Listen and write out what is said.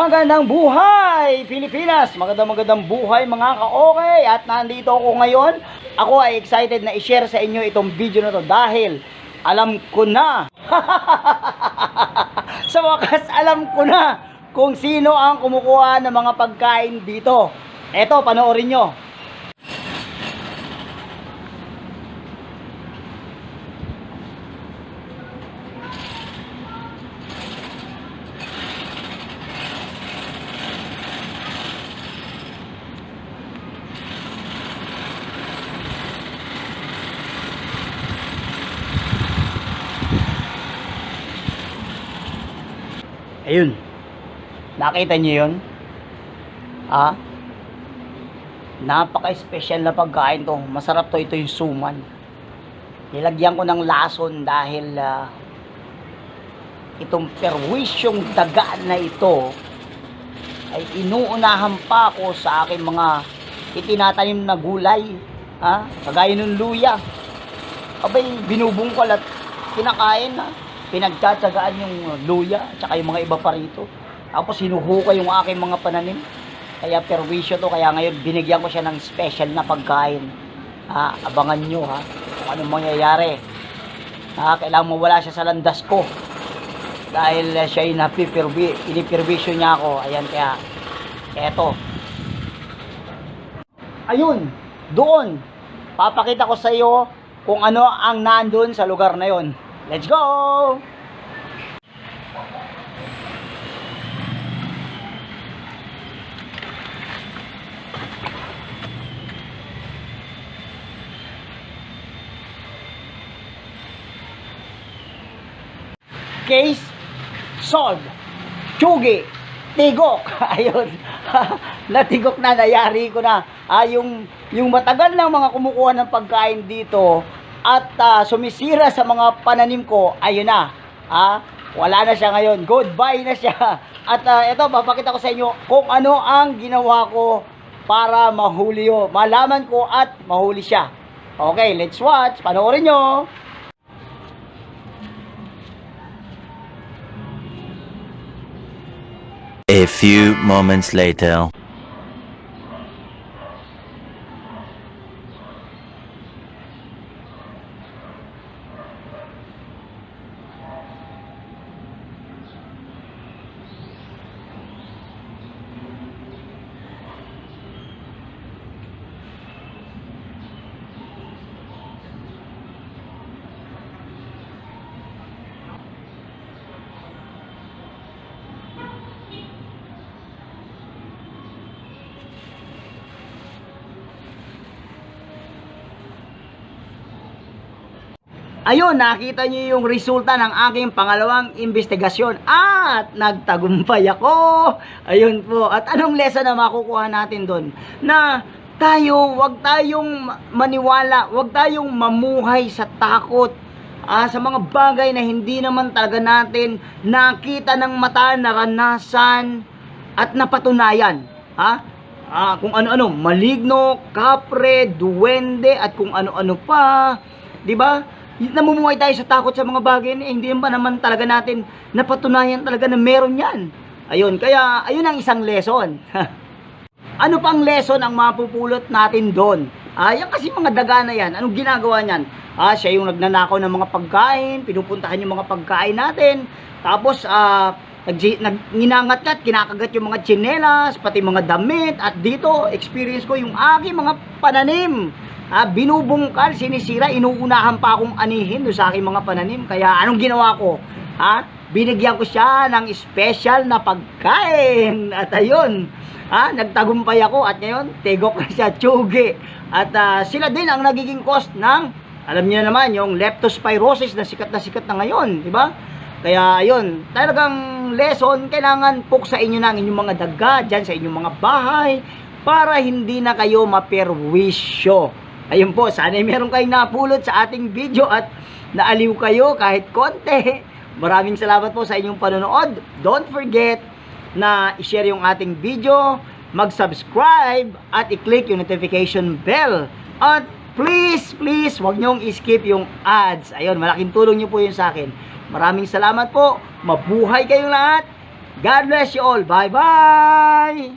Magandang buhay, Pilipinas! Magandang magandang buhay mga ka-okay! At nandito ako ngayon Ako ay excited na i-share sa inyo itong video na to Dahil alam ko na. Sa wakas alam ko na Kung sino ang kumukuha ng mga pagkain dito. Eto, panoorin nyo Ayun. Nakita niyo 'yon? Ah? Napaka-special na pagkain to. Masarap to ito yung suman. Nilagyan ko ng lason dahil ah, itong perwisyong daga na ito ay inuunahan pa ako sa aking mga itinatanim na gulay. Ha? Kagaya ng luya. Abay, binubungkal at kinakain na. Pinagtsatsagaan yung luya at saka yung mga iba pa rito. Tapos hinuhukay yung aking mga pananim. Kaya perwisyo to. Kaya ngayon binigyan ko siya ng special na pagkain. Ha? Abangan nyo ha. Kung anong mangyayari. Ha? Kailangan mawala siya sa landas ko. Dahil uh, siya yung napipirbi, iniperwisyo niya ako. Ayan kaya, eto. Ayun, doon. Papakita ko sa iyo kung ano ang nandun sa lugar na yon. Let's go! Case solved. Chugi. Tigok. Ayun. Natigok na, nayari ko na. Ah, yung, yung matagal ng mga kumukuha ng pagkain dito at ah, sumisira sa mga pananim ko, ayun na. Ah, wala na siya ngayon. Goodbye na siya. At ah, ito, papakita ko sa inyo kung ano ang ginawa ko para mahuli yo. Malaman ko at mahuli siya. Okay, let's watch. Panoorin nyo. A few moments later. Ayun, nakita niyo yung resulta ng aking pangalawang investigasyon at nagtagumpay ako. Ayun po. At anong lesson na makukuha natin doon? Na tayo, wag tayong maniwala, wag tayong mamuhay sa takot. Ah, sa mga bagay na hindi naman talaga natin nakita ng mata, naranasan at napatunayan. Ha? Ah, kung ano-ano, maligno, kapre, duwende at kung ano-ano pa. 'Di ba? Namumuhay tayo sa takot sa mga bagay na hindi ba naman talaga natin napatunayan talaga na meron yan. Ayun, kaya ayun ang isang lesson. ano pang lesson ang mapupulot natin doon? Ah, yan kasi mga daga na yan. Anong ginagawa niyan? Ah, siya yung nagnanakaw ng mga pagkain, pinupuntahan yung mga pagkain natin. Tapos ah nag, nag kinakagat yung mga tsinelas, pati mga damit at dito experience ko yung aking mga pananim ah, binubungkal, sinisira, inuunahan pa akong anihin do sa aking mga pananim. Kaya anong ginawa ko? Ha? Binigyan ko siya ng special na pagkain. At ayun, ha? nagtagumpay ako at ngayon, tegok na siya, tsugi. At ah, sila din ang nagiging cost ng, alam niyo naman, yung leptospirosis na sikat na sikat na ngayon, di ba? Kaya ayun, talagang lesson, kailangan puksain nyo na ang inyong mga daga dyan sa inyong mga bahay para hindi na kayo maperwisyo. Ayun po, sana meron kayong napulot sa ating video at naaliw kayo kahit konti. Maraming salamat po sa inyong panonood. Don't forget na i-share yung ating video, mag-subscribe at i-click yung notification bell. At please, please, wag niyong i-skip yung ads. Ayun, malaking tulong niyo po yun sa akin. Maraming salamat po. Mabuhay kayong lahat. God bless you all. Bye-bye!